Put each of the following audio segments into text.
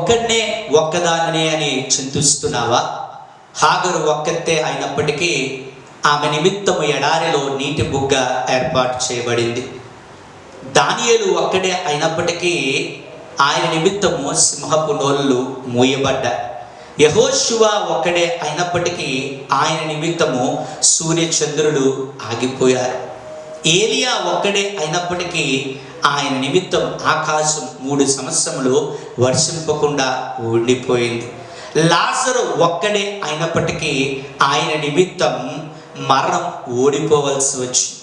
ఒక్కడనే ఒక్కదానినే అని చింతిస్తున్నావా? హాగరు ఒక్కతే అయినప్పటికీ ఆమె నిమిత్తము ఎడారిలో నీటి బుగ్గ ఏర్పాటు చేయబడింది. దానియేలు ఒక్కడే అయినప్పటికీ ఆయన నిమిత్తము సింహపు నోళ్ళు మూయబడ్డాయి యహోశివ ఒక్కడే అయినప్పటికీ ఆయన నిమిత్తము సూర్య చంద్రులు ఆగిపోయారు. ఏలియా ఒక్కడే అయినప్పటికీ ఆయన నిమిత్తం ఆకాశం మూడు సంవత్సరములు వర్షింపకుండా ఉండిపోయింది. లాసరు ఒక్కడే అయినప్పటికీ ఆయన నిమిత్తం మరణం ఓడిపోవలసి వచ్చింది.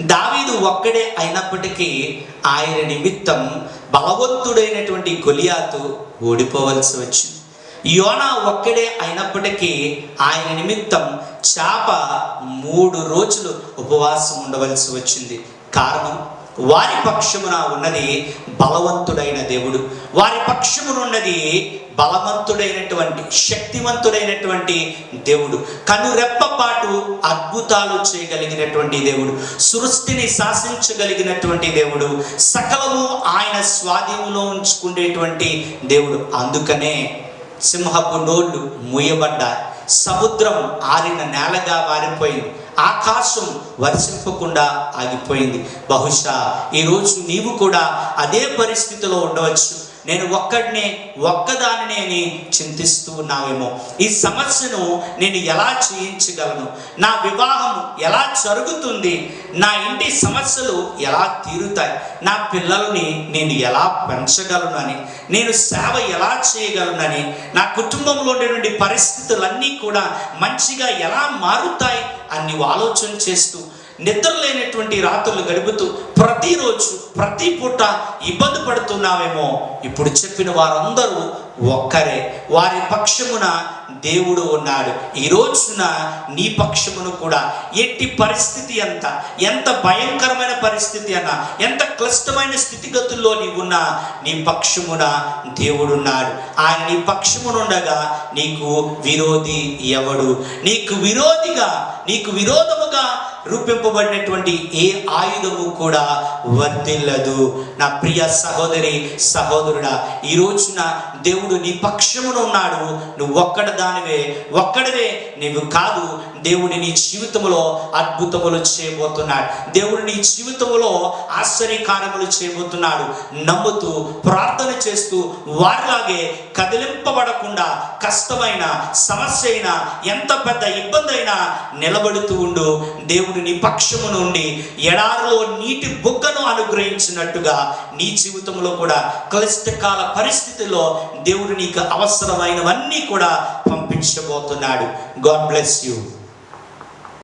దావీదు ఒక్కడే అయినప్పటికీ ఆయన నిమిత్తం బలవంతుడైనటువంటి గొలియాతు ఓడిపోవలసి వచ్చింది. యోనా ఒక్కడే అయినప్పటికీ ఆయన నిమిత్తం చేప మూడు రోజులు ఉపవాసం ఉండవలసి వచ్చింది. కారణం వారి పక్షమున ఉన్నది బలవంతుడైన దేవుడు. వారి పక్షమునున్నది బలవంతుడైనటువంటి శక్తివంతుడైనటువంటి దేవుడు. కనురెప్పపాటు అద్భుతాలు చేయగలిగినటువంటి దేవుడు. సృష్టిని శాసించగలిగినటువంటి దేవుడు. సకలము ఆయన స్వాధీనంలో ఉంచుకునేటువంటి దేవుడు. అందుకనే సింహపు నోళ్ళు మూయబడ్డాయి సముద్రం ఆరిన నేలగా మారిపోయింది ఆకాశం వర్షింపకుండా ఆగిపోయింది. బహుశా ఈరోజు నీవు కూడా అదే పరిస్థితిలో ఉండవచ్చు. నేను ఒక్కడినే ఒక్కదానినే చింతిస్తూ ఉన్నావేమో. ఈ సమస్యను నేను ఎలా చేయించగలను? నా వివాహం ఎలా జరుగుతుంది? నా ఇంటి సమస్యలు ఎలా తీరుతాయి? నా పిల్లల్ని నేను ఎలా పెంచగలను అని నేను సేవ ఎలా చేయగలనని నా కుటుంబంలో ఉండేటువంటి పరిస్థితులన్నీ కూడా మంచిగా ఎలా మారుతాయి అని ఆలోచన చేస్తూ నిద్ర లేనటువంటి రాత్రులు గడుపుతూ ప్రతిరోజు ప్రతి పూట ఇబ్బంది పడుతున్నావేమో ఇప్పుడు చెప్పిన వారందరూ ఒక్కరే. వారి పక్షమున దేవుడు ఉన్నాడు. ఈ రోజున నీ పక్షమును కూడా ఎట్టి పరిస్థితి ఎంత ఎంత భయంకరమైన పరిస్థితి అన్నా ఎంత క్లిష్టమైన స్థితిగతుల్లో నీవున్నా నీ పక్షమున దేవుడున్నాడు ఆయన నీ పక్షమునుండగా నీకు విరోధి ఎవడు? నీకు విరోధిగా నీకు విరోధముగా రూపింపబడినటువంటి ఏ ఆయుధము కూడా వర్తిల్లదు నా ప్రియ సహోదరి సహోదరుడా ఈ రోజున దేవుడు నీ పక్షమున ఉన్నాడు. నువ్వు ఒక్కడ దానివే ఒక్కడవే నీవు కాదు. దేవుడి నీ జీవితంలో అద్భుతములు చేయబోతున్నాడు. దేవుడు నీ జీవితంలో ఆశ్చర్యకార్యములు చేయబోతున్నాడు. నమ్ముతూ ప్రార్థన చేస్తూ వారిలాగే కదిలింపబడకుండా కష్టమైన సమస్య అయినా ఎంత పెద్ద ఇబ్బంది అయినా నిలబడుతూ ఉండు. దేవుడు నీ పక్షము నుండి ఎడారిలో నీటి బుగ్గను అనుగ్రహించినట్టుగా నీ జీవితంలో కూడా క్లిష్టకాల పరిస్థితిలో దేవుడు నీకు అవసరమైనవన్నీ కూడా పంపించబోతున్నాడు. God bless you